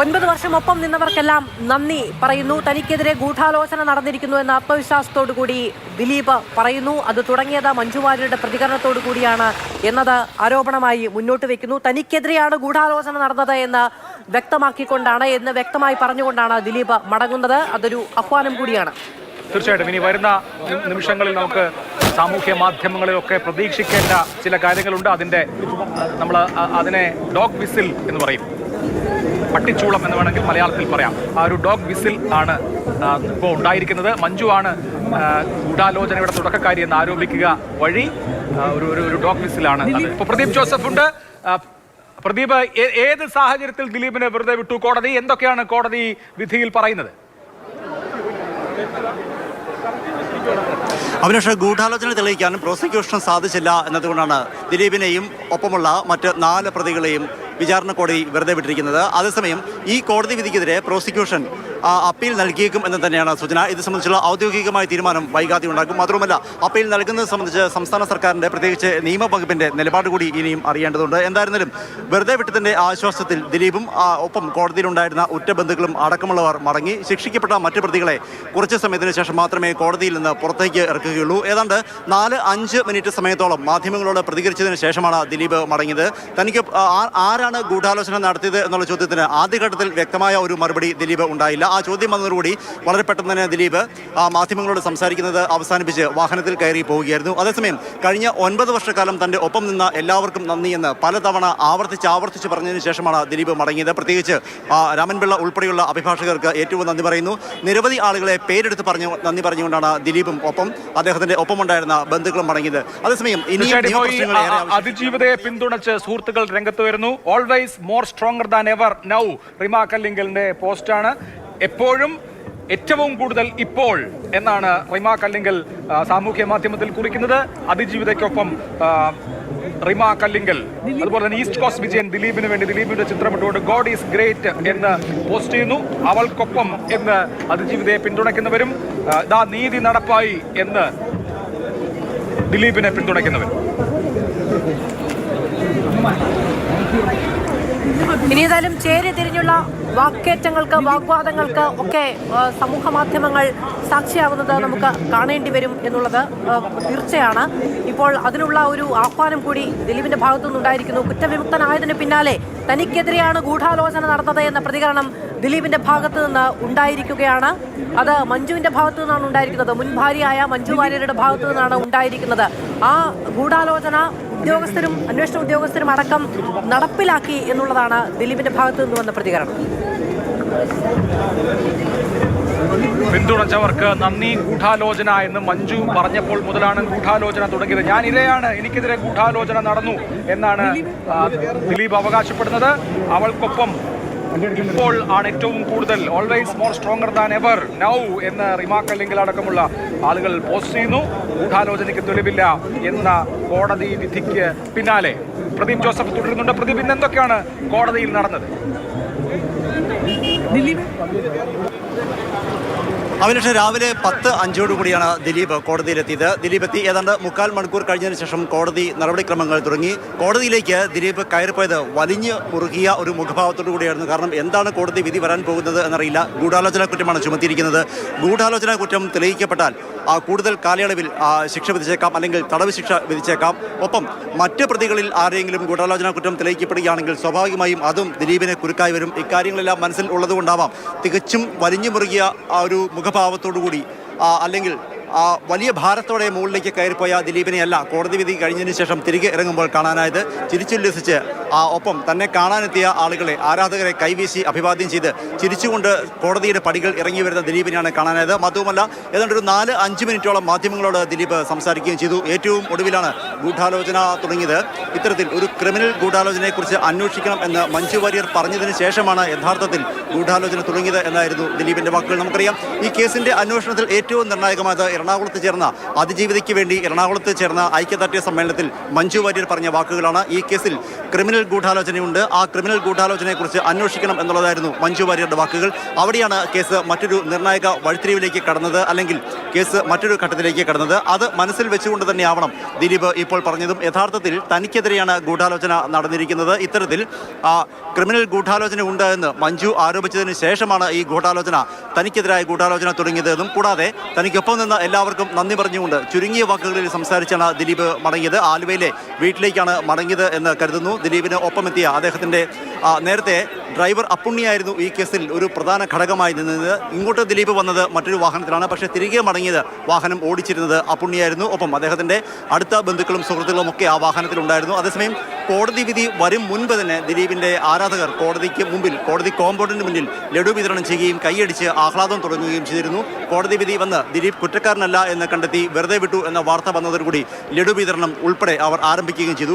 ഒൻപത് വർഷം ഒപ്പം നിന്നവർക്കെല്ലാം നന്ദി പറയുന്നു. തനിക്കെതിരെ ഗൂഢാലോചന നടന്നിരിക്കുന്നു എന്ന ആത്മവിശ്വാസത്തോടു കൂടി ദിലീപ് പറയുന്നു. അത് തുടങ്ങിയത് മഞ്ജു വാര്യരുടെ പ്രതികരണത്തോടു കൂടിയാണ് എന്നത് ആരോപണമായി മുന്നോട്ട് വെക്കുന്നു. തനിക്കെതിരെയാണ് ഗൂഢാലോചന നടന്നത് എന്ന് വ്യക്തമാക്കിക്കൊണ്ടാണ് എന്ന് വ്യക്തമായി പറഞ്ഞുകൊണ്ടാണ് ദിലീപ് മടങ്ങുന്നത്. അതൊരു ആഹ്വാനം കൂടിയാണ്. തീർച്ചയായിട്ടും. ഇനി വരുന്ന നിമിഷങ്ങളിൽ നമുക്ക് സാമൂഹ്യ മാധ്യമങ്ങളിലൊക്കെ പ്രതീക്ഷിക്കേണ്ട ചില കാര്യങ്ങളുണ്ട്. അതിന്റെ നമ്മൾ അതിനെ ഡോഗ് വിസിൽ എന്ന് പറയും. പട്ടിച്ചൂളം എന്ന് വേണമെങ്കിൽ മലയാളത്തിൽ പറയാം. ആ ഒരു ഡോഗ് വിസിൽ ആണ് ഇപ്പോൾ ഉണ്ടായിരിക്കുന്നത്. മഞ്ജു ആണ് ഗൂഢാലോചനയുടെ തുടക്കക്കാരി എന്ന് ആരോപിക്കുക വഴി ഒരു ഒരു- ഒരു ഡോഗ് വിസിലാണ്. ഇപ്പോൾ പ്രദീപ് ജോസഫ് ഉണ്ട്. പ്രദീപ് ഏത് സാഹചര്യത്തിൽ ദിലീപിനെ വെറുതെ വിട്ടു? കോടതി എന്തൊക്കെയാണ് കോടതി വിധിയിൽ പറയുന്നത്? അഭിലാഷ് ഗൂഢാലോചന തെളിയിക്കാനും പ്രോസിക്യൂഷൻ സാധിച്ചില്ല എന്നതുകൊണ്ടാണ് ദിലീപിനെയും ഒപ്പമുള്ള മറ്റ് നാല് പ്രതികളെയും വിചാരണ കോടതി വെറുതെ വിട്ടിരിക്കുന്നത്. അതേസമയം ഈ കോടതി വിധിക്കെതിരെ പ്രോസിക്യൂഷൻ അപ്പീൽ നൽകിയേക്കും എന്ന് തന്നെയാണ് സൂചന. ഇത് സംബന്ധിച്ചുള്ള ഔദ്യോഗികമായ തീരുമാനം വൈകാതെ ഉണ്ടാക്കും മാത്രമല്ല അപ്പീൽ നൽകുന്നത് സംബന്ധിച്ച് സംസ്ഥാന സർക്കാരിന്റെ പ്രത്യേകിച്ച് നിയമവകുപ്പിന്റെ നിലപാട് കൂടി ഇനിയും അറിയേണ്ടതുണ്ട്. എന്തായിരുന്നാലും വെറുതെ വിട്ടതിന്റെ ആശ്വാസത്തിൽ ദിലീപും ഒപ്പം കോടതിയിലുണ്ടായിരുന്ന ഉറ്റ ബന്ധുക്കളും അടക്കമുള്ളവർ മടങ്ങി ശിക്ഷിക്കപ്പെട്ട മറ്റു പ്രതികളെ കുറച്ച് സമയത്തിന് ശേഷം മാത്രമേ കോടതിയിൽ നിന്ന് പുറത്തേക്ക് ഇറക്കുകയുള്ളൂ. ഏതാണ്ട് നാല് അഞ്ച് മിനിറ്റ് സമയത്തോളം മാധ്യമങ്ങളോട് പ്രതികരിച്ചതിന് ശേഷമാണ് ദിലീപ് മടങ്ങിയത്. തനിക്ക് ആരാണ് ഗൂഢാലോചന നടത്തിയത് എന്നുള്ള ചോദ്യത്തിന് ആദ്യഘട്ടത്തിൽ വ്യക്തമായ ഒരു മറുപടി ദിലീപ് ഉണ്ടായില്ല. ആ ചോദ്യം വന്നതോടുകൂടി വളരെ പെട്ടെന്ന് തന്നെ ദിലീപ് ആ മാധ്യമങ്ങളോട് സംസാരിക്കുന്നത് അവസാനിപ്പിച്ച് വാഹനത്തിൽ കയറി പോവുകയായിരുന്നു. അതേസമയം കഴിഞ്ഞ ഒൻപത് വർഷക്കാലം തന്റെ ഒപ്പം നിന്ന എല്ലാവർക്കും നന്ദി എന്ന് പലതവണ ആവർത്തിച്ച് ആവർത്തിച്ച് പറഞ്ഞതിന് ശേഷമാണ് ദിലീപ് മടങ്ങിയത്. പ്രത്യേകിച്ച് ആ, രാമൻപിള്ള ഉൾപ്പെടെയുള്ള അഭിഭാഷകർക്ക് ഏറ്റവും നന്ദി പറയുന്നു. നിരവധി ആളുകളെ പേരെടുത്ത് പറഞ്ഞു നന്ദി പറഞ്ഞുകൊണ്ടാണ് ദിലീപും ഒപ്പം അദ്ദേഹത്തിന്റെ ഒപ്പമുണ്ടായിരുന്ന ബന്ധുക്കളും മടങ്ങിയത്. അതേസമയം ഇനിയും അ- അതിജീവിതയെ പിന്തുണച്ച് സുഹൃത്തുക്കൾ രംഗത്ത് വരുന്നു. Always more stronger than ever now Rima കല്ലിങ്കലിന്റെ പോസ്റ്റാണ്. എപ്പോഴും ഏറ്റവും കൂടുതൽ ഇപ്പോൾ എന്നാണ് റിമ കല്ലിങ്കൽ സാമൂഹ്യ മാധ്യമത്തിൽ കുറിക്കുന്നത്. അതിജീവിതയ്ക്കൊപ്പം റിമ കല്ലിങ്കൽ അതുപോലെ തന്നെ ഈസ്റ്റ് കോസ്റ്റ് വിജയൻ ദിലീപിന് വേണ്ടി ദിലീപിന്റെ ചിത്രമിട്ടുകൊണ്ട് ഗോഡ് ഈസ് ഗ്രേറ്റ് എന്ന് പോസ്റ്റ് ചെയ്യുന്നു. അവൾക്കൊപ്പം എന്ന് അതിജീവിതയെ പിന്തുണയ്ക്കുന്നവരും ദാ നീതി നടപ്പായി എന്ന് ദിലീപിനെ പിന്തുണയ്ക്കുന്നവരും. ഇനി ഏതായാലും ചേരി തിരിഞ്ഞുള്ള വാക്കേറ്റങ്ങൾക്ക് വാഗ്വാദങ്ങൾക്ക് ഒക്കെ സമൂഹ മാധ്യമങ്ങൾ സാക്ഷിയാകുന്നത് നമുക്ക് കാണേണ്ടി വരും എന്നുള്ളത് തീർച്ചയാണ്. ഇപ്പോൾ അതിനുള്ള ഒരു ആഹ്വാനം കൂടി ദിലീപിന്റെ ഭാഗത്തു നിന്നുണ്ടായിരിക്കുന്നു കുറ്റവിമുക്തനായതിന് പിന്നാലെ തനിക്കെതിരെയാണ് ഗൂഢാലോചന നടന്നത് എന്ന പ്രതികരണം ദിലീപിന്റെ ഭാഗത്തു നിന്ന് ഉണ്ടായിരിക്കുകയാണ്. അത് മഞ്ജുവിന്റെ ഭാഗത്തു നിന്നാണ് ഉണ്ടായിരിക്കുന്നത്. മുൻ ഭാര്യയായ മഞ്ജു വാര്യരുടെ ഭാഗത്തു നിന്നാണ് ഉണ്ടായിരിക്കുന്നത്. ആ ഗൂഢാലോചന ഉദ്യോഗസ്ഥരും അന്വേഷണ ഉദ്യോഗസ്ഥരും അടക്കം നടപ്പിലാക്കി എന്നുള്ളതാണ് ദിലീപിന്റെ ഭാഗത്തു നിന്ന് വന്ന പ്രതികരണം. പിന്തുണച്ചവർക്ക് നന്ദി ഗൂഢാലോചന എന്ന് മഞ്ജു പറഞ്ഞപ്പോൾ മുതലാണ് ഗൂഢാലോചന തുടങ്ങിയത്. ഞാൻ ഇരയാണ് എനിക്കെതിരെ ഗൂഢാലോചന നടന്നു എന്നാണ് ദിലീപ് അവകാശപ്പെടുന്നത്. അവൾക്കൊപ്പം ഇപ്പോൾ ആണ് ഏറ്റവും കൂടുതൽ always more stronger than ever now എന്ന റിമാർക്ക് അല്ലെങ്കിൽ അടക്കമുള്ള ആളുകൾ പോസ്റ്റ് ചെയ്യുന്നു. ഗൂഢാലോചനയ്ക്ക് തെളിവില്ല എന്ന കോടതി വിധിക്ക് പിന്നാലെ. പ്രദീപ് ജോസഫ് തുടരുന്നുണ്ട്. പ്രദീപ് ഇന്ന് എന്തൊക്കെയാണ് കോടതിയിൽ നടന്നത്? അഭിലാഷ് രാവിലെ പത്ത് അഞ്ചോടു കൂടിയാണ് ദിലീപ് കോടതിയിലെത്തിയത്. ദിലീപ് എത്തി. ഏതാണ്ട് മുക്കാൽ മണിക്കൂർ കഴിഞ്ഞതിന് ശേഷം കോടതി നടപടിക്രമങ്ങൾ തുടങ്ങി. കോടതിയിലേക്ക് ദിലീപ് കയറിപ്പോയത് വലിഞ്ഞ് മുറുകിയ ഒരു മുഖഭാവത്തോടു കൂടിയായിരുന്നു. കാരണം എന്താണ് കോടതി വിധി വരാൻ പോകുന്നത് എന്നറിയില്ല. ഗൂഢാലോചന കുറ്റമാണ് ചുമത്തിയിരിക്കുന്നത്. ഗൂഢാലോചന കുറ്റം തെളിയിക്കപ്പെട്ടാൽ കൂടുതൽ കാലയളവിൽ ശിക്ഷ വിധിച്ചേക്കാം അല്ലെങ്കിൽ തടവ് ശിക്ഷ വിധിച്ചേക്കാം. ഒപ്പം മറ്റ് പ്രതികളിൽ ആരെങ്കിലും ഗൂഢാലോചന കുറ്റം തെളിയിക്കപ്പെടുകയാണെങ്കിൽ സ്വാഭാവികമായും അതും ദിലീപിനെ കുരുക്കായി വരും. ഇക്കാര്യങ്ങളെല്ലാം മനസ്സിൽ ഉള്ളതുകൊണ്ടാവാം തികച്ചും വലിഞ്ഞു മുറുകിയ ആ ഒരു മുഖഭാവത്തോടു കൂടി അല്ലെങ്കിൽ വലിയ ഭാരത്തോടെ മുകളിലേക്ക് കയറിപ്പോയ ദിലീപിനെയല്ല കോടതി വിധി കഴിഞ്ഞതിന് ശേഷം തിരികെ ഇറങ്ങുമ്പോൾ കാണാനായത് ചിരിച്ചുല്ലസിച്ച് ആ ഒപ്പം തന്നെ കാണാനെത്തിയ ആളുകളെ ആരാധകരെ കൈവീശി അഭിവാദ്യം ചെയ്ത് ചിരിച്ചുകൊണ്ട് കോടതിയുടെ പടികൾ ഇറങ്ങി വരുന്ന ദിലീപിനെയാണ് കാണാനായത്. മാത്രവുമല്ല ഏതാണ്ട് ഒരു നാല് അഞ്ച് മിനിറ്റോളം മാധ്യമങ്ങളോട് ദിലീപ് സംസാരിക്കുകയും ചെയ്തു. ഏറ്റവും ഒടുവിലാണ് ഗൂഢാലോചന തുടങ്ങിയത്. ഇത്തരത്തിൽ ഒരു ക്രിമിനൽ ഗൂഢാലോചനയെക്കുറിച്ച് അന്വേഷിക്കണം എന്ന് മഞ്ജു വാര്യർ പറഞ്ഞതിന് ശേഷമാണ് യഥാർത്ഥത്തിൽ ഗൂഢാലോചന തുടങ്ങിയത് എന്നായിരുന്നു ദിലീപിന്റെ വാക്കുകൾ. നമുക്കറിയാം ഈ കേസിന്റെ അന്വേഷണത്തിൽ ഏറ്റവും നിർണായകമായത് എറണാകുളത്ത് ചേർന്ന അതിജീവിതയ്ക്ക് വേണ്ടി എറണാകുളത്ത് ചേർന്ന ഐക്യദാർഢ്യ സമ്മേളനത്തിൽ മഞ്ജു വാര്യർ പറഞ്ഞ വാക്കുകളാണ് ഈ കേസിൽ ക്രിമിനൽ ഗൂഢാലോചനയുണ്ട്. ആ ക്രിമിനൽ ഗൂഢാലോചനയെക്കുറിച്ച് അന്വേഷിക്കണം എന്നുള്ളതായിരുന്നു മഞ്ജു വാര്യരുടെ വാക്കുകൾ. അവിടെയാണ് കേസ് മറ്റൊരു നിർണായക വഴിത്തിരിവിലേക്ക് കടന്നത് അല്ലെങ്കിൽ കേസ് മറ്റൊരു ഘട്ടത്തിലേക്ക് കടന്നത്. അത് മനസ്സിൽ വെച്ചുകൊണ്ട് തന്നെയാവണം ദിലീപ് ഇപ്പോൾ ഇപ്പോൾ പറഞ്ഞതും യഥാർത്ഥത്തിൽ തനിക്കെതിരെയാണ് ഗൂഢാലോചന നടന്നിരിക്കുന്നത്. ഇത്തരത്തിൽ ക്രിമിനൽ ഗൂഢാലോചന ഉണ്ട് എന്ന് മഞ്ജു ആരോപിച്ചതിന് ശേഷമാണ് ഈ ഗൂഢാലോചന തനിക്കെതിരായ ഗൂഢാലോചന തുടങ്ങിയതെന്നും കൂടാതെ തനിക്കൊപ്പം നിന്ന് എല്ലാവർക്കും നന്ദി പറഞ്ഞുകൊണ്ട് ചുരുങ്ങിയ വാക്കുകളിൽ സംസാരിച്ചാണ് ദിലീപ് മടങ്ങിയത്. ആലുവയിലെ വീട്ടിലേക്കാണ് മടങ്ങിയത് എന്ന് കരുതുന്നു. ദിലീപിന് ഒപ്പമെത്തിയ അദ്ദേഹത്തിന്റെ നേരത്തെ ഡ്രൈവർ അപ്പുണ്ണിയായിരുന്നു ഈ കേസിൽ ഒരു പ്രധാന ഘടകമായി നിന്നത്. ഇങ്ങോട്ട് ദിലീപ് വന്നത് മറ്റൊരു വാഹനത്തിലാണ്. പക്ഷേ തിരികെ മടങ്ങിയത് വാഹനം ഓടിച്ചിരുന്നത് അപ്പുണ്ണിയായിരുന്നു. ഒപ്പം അദ്ദേഹത്തിന്റെ അടുത്ത ബന്ധുക്കളും സുഹൃത്തുക്കളും ഒക്കെ ആ വാഹനത്തിലുണ്ടായിരുന്നു. അതേസമയം കോടതി വിധി വരും മുൻപ് തന്നെ ദിലീപിന്റെ ആരാധകർ കോടതിക്ക് മുമ്പിൽ കോടതി കോമ്പൗണ്ടിന് മുന്നിൽ ലഡു വിതരണം ചെയ്യുകയും കൈയടിച്ച് ആഹ്ലാദം തുടങ്ങുകയും ചെയ്തിരുന്നു. കോടതി വിധി വന്ന് ദിലീപ് കുറ്റക്കാരനല്ല എന്ന് കണ്ടെത്തി വെറുതെ വിട്ടു എന്ന വാർത്ത വന്നതോടുകൂടി ലഡു വിതരണം ഉൾപ്പെടെ അവർ ആരംഭിക്കുകയും ചെയ്തു.